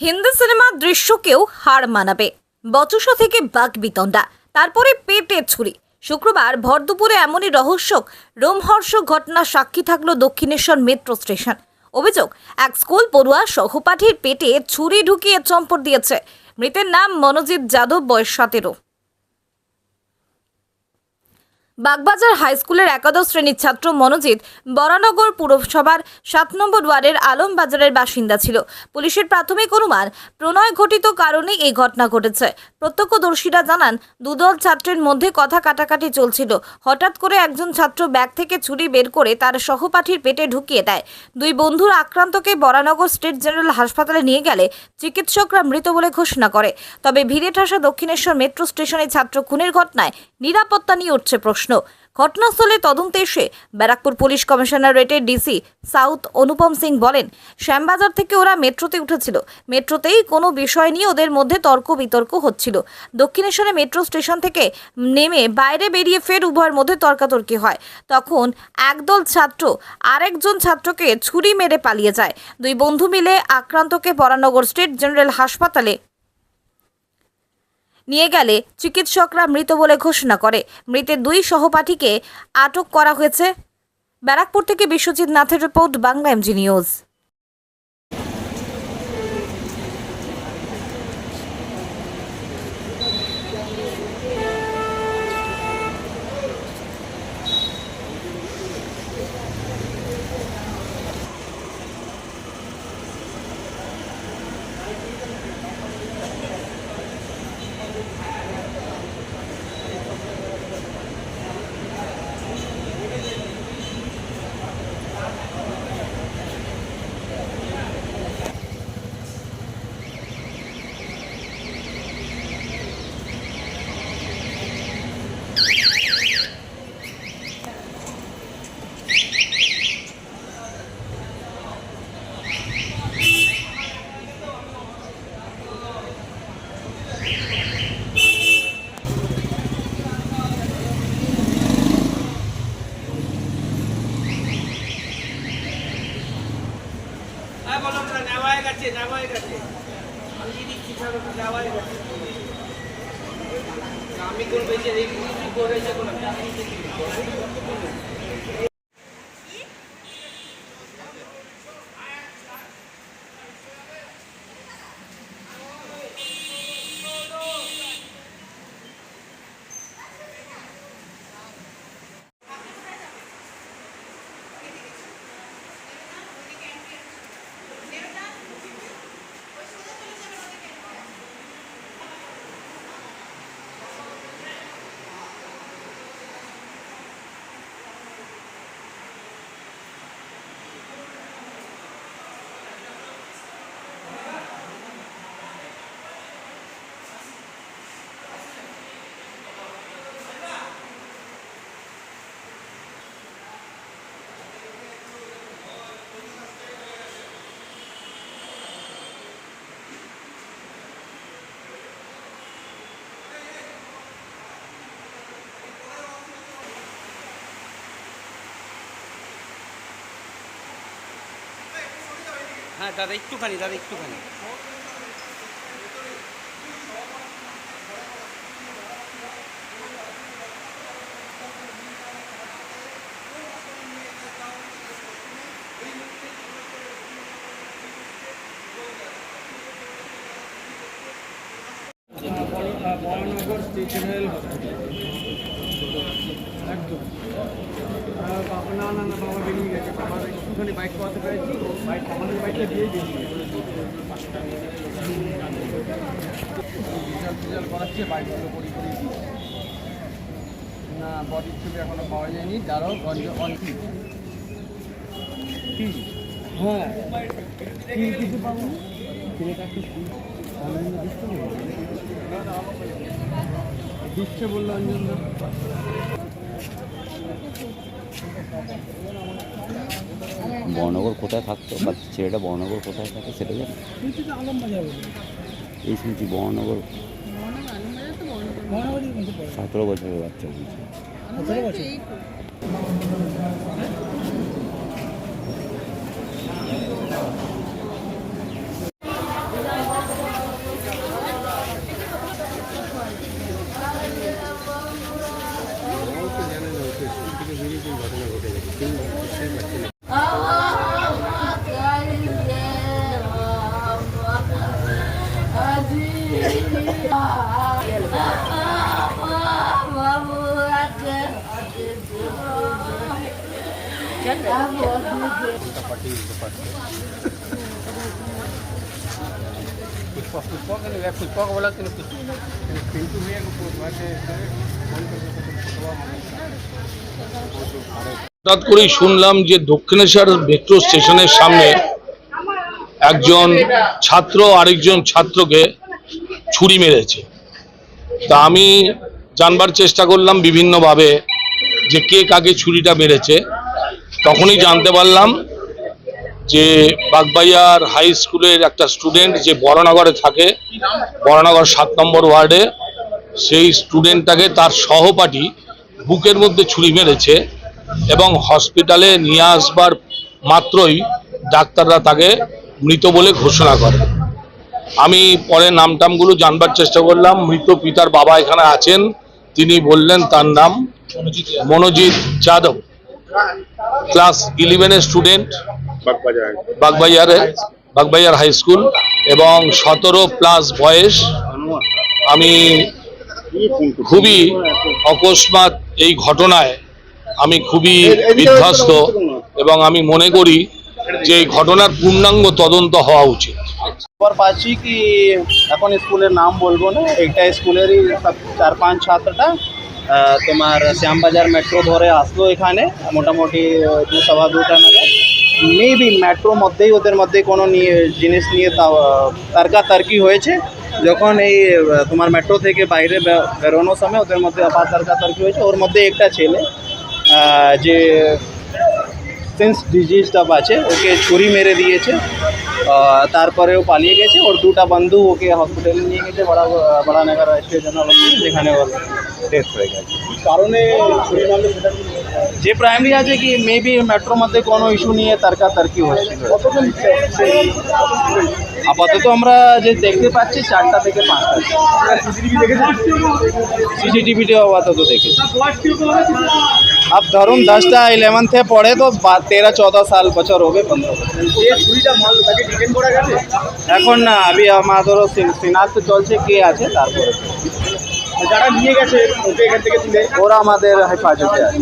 হিন্দি সিনেমার দৃশ্যকেও হার মানাবে। বচসা থেকে বাঘ বিতণ্ডা, তারপরে পেটে ছুরি। শুক্রবার ভর দুপুরে এমনই রহস্যক, রোমহর্ষক ঘটনা সাক্ষী থাকল দক্ষিণেশ্বর মেট্রো স্টেশন। অভিযোগ, এক স্কুল পড়ুয়া সহপাঠীর পেটে ছুরি ঢুকিয়ে চম্পট দিয়েছে। মৃতের নাম মনোজিৎ যাদব, বয়স সতেরো। বাগবাজার হাই স্কুলের একাদশ শ্রেণির ছাত্র মনোজিৎ বরানগর পুরসভার সাত নম্বর ওয়ার্ডের আলমবাজারের বাসিন্দা ছিল। পুলিশের প্রাথমিক অনুমান, প্রণয় ঘটিত কারণে এই ঘটনা ঘটেছে। প্রত্যক্ষদর্শীরা জানান, দুদল ছাত্রের মধ্যে কথা কাটাকাটি চলছিল। হঠাৎ করে একজন ছাত্র ব্যাগ থেকে ছুরি বের করে তার সহপাঠীর পেটে ঢুকিয়ে দেয়। দুই বন্ধুর আক্রান্তকে বরানগর স্টেট জেনারেল হাসপাতালে নিয়ে গেলে চিকিৎসকরা মৃত বলে ঘোষণা করে। তবে ভিড়ে ঠাসা দক্ষিণেশ্বর মেট্রো স্টেশনে ছাত্র খুনের ঘটনায় নিরাপত্তা নিয়ে উঠছে প্রশ্ন। ঘটনাস্থলে তদন্তে এসে ব্যারাকপুর পুলিশ কমিশনারেটের ডিসি সাউথ অনুপম সিং বলেন, শ্যামবাজার থেকে ওরা মেট্রোতে উঠেছিল। মেট্রোতেই কোনো বিষয় নিয়ে ওদের মধ্যে তর্ক বিতর্ক হচ্ছিল। দক্ষিণেশ্বরে মেট্রো স্টেশন থেকে নেমে বাইরে বেরিয়ে ফের উভয়ের মধ্যে তর্কাতর্কি হয়। তখন একদল ছাত্র আরেকজন ছাত্রকে ছুরি মেরে পালিয়ে যায়। দুই বন্ধু মিলে আক্রান্তকে বরানগর স্টেট জেনারেল হাসপাতালে নিয়ে গেলে চিকিৎসকরা মৃত বলে ঘোষণা করে। মৃতের দুই সহপাঠীকে আটক করা হয়েছে। ব্যারাকপুর থেকে বিশ্বজিৎ নাথের রিপোর্ট, বাংলা এমজি নিউজ। হয়ে আমি করব যে কি করেছে কোনো হ্যাঁ দাদা একটুখানি দাদা একটুখানি। বরানগর স্টেশনারি হসপিটাল একদম। বাবা না বাবা বেরিয়ে গেছে বাবার একটুখানি বাইক করাতে পেরেছি বাইক আমাদের বাইকটা দিয়ে বেরিয়ে গেছে করাচ্ছে বাইকগুলো পরি করে না বডির ছবি এখনও পাওয়া যায়নি যারাও গঞ্জ অনকি কি হ্যাঁ কিছু পাবো দিচ্ছে বলল বর্ণগর কোথায় থাকতো? বা ছেলেটা বর্ণগর কোথায় থাকে সেটা জানো এই শুনছি বর্ণগর সতেরো বছরের বাচ্চা বলছে। పుష్ప పుష్పకి నువ్వు పుష్పకు వల్ల తిను పుష్ప పింకు వేయకపోతే হঠাৎ করেই শুনলাম যে দক্ষিণেশ্বর মেট্রো স্টেশনের সামনে একজন ছাত্র আরেকজন ছাত্রকে ছুরি মেরেছে। তা আমি জানবার চেষ্টা করলাম বিভিন্নভাবে যে কে কাকে ছুরিটা মেরেছে। তখনই জানতে পারলাম যে বাগবাইয়ার হাই স্কুলের একটা স্টুডেন্ট যে বড়নগরে থাকে, বড়নগর সাত নম্বর ওয়ার্ডে, সেই স্টুডেন্টটাকে তার সহপাঠী বুকের মধ্যে ছুরি মেরেছে। এবং হসপিটালে নিয়ে আসবার মাত্রই ডাক্তাররা তাকে মৃত বলে ঘোষণা করে। আমি পরে নামটামগুলো জানবার চেষ্টা করলাম। মৃত পিতার বাবা এখানে আছেন। তিনি বললেন তার নাম মনোজিৎ যাদব। ক্লাস ইলেভেনের স্টুডেন্ট বাগবাইয়ারে বাগবাইয়ার হাই স্কুল এবং সতেরো প্লাস বয়স। আমি খুবই অকস্মাৎ এই ঘটনায় আমি খুবই বিধ্বস্ত এবং আমি মনে করি যে এই ঘটনার পূর্ণাঙ্গ তদন্ত হওয়া উচিত। খবর পাচ্ছি কি এখন স্কুলের নাম বলব না একটা স্কুলেরই চার পাঁচ ছাত্রটা আহ, তোমার শ্যামবাজার মেট্রো ধরে আসলো এখানে মোটামুটি দু সবা দুটা নাগাদ। মেবি মেট্রো মধ্যেই ওদের মধ্যে কোনো নিয়ে জিনিস নিয়ে তা- তর্কাতর্কি হয়েছে। যখন এই তোমার মেট্রো থেকে বাইরে বেরোনোর সময় ওদের মধ্যে আবার তর্কাতর্কি হয়েছে ওর মধ্যে একটা ছেলে। যে সেন্স ডিজিজটা আছে ওকে ছুরি মেরে দিয়েছে তারপরে ও পালিয়ে গেছে, ওর দুটা বন্ধু ওকে হসপিটালে নিয়ে গেছে বড়া বড়ানগর স্টেশন, যেখানে ওর যে প্রাইমারি আছে কি মেবি মেট্রোর মধ্যে কোনো ইস্যু নিয়ে তর্কাতর্কি হচ্ছিল। আপাতত আমরা যে দেখতে পাচ্ছি চারটা থেকে পাঁচটা। সিসিটিভিতে আপাতত দেখেছি। আপ ধরুন দশটা ইলেভেন্থে পড়ে তো তেরো চৌদ সাল বছর হবে পনেরো এখন না আমি আমাদেরও তো চলছে কে আছে তারপরে। যারা নিয়ে গেছে ওকে এখান থেকে তুলে ওরা আমাদের হেফাজতে আছে।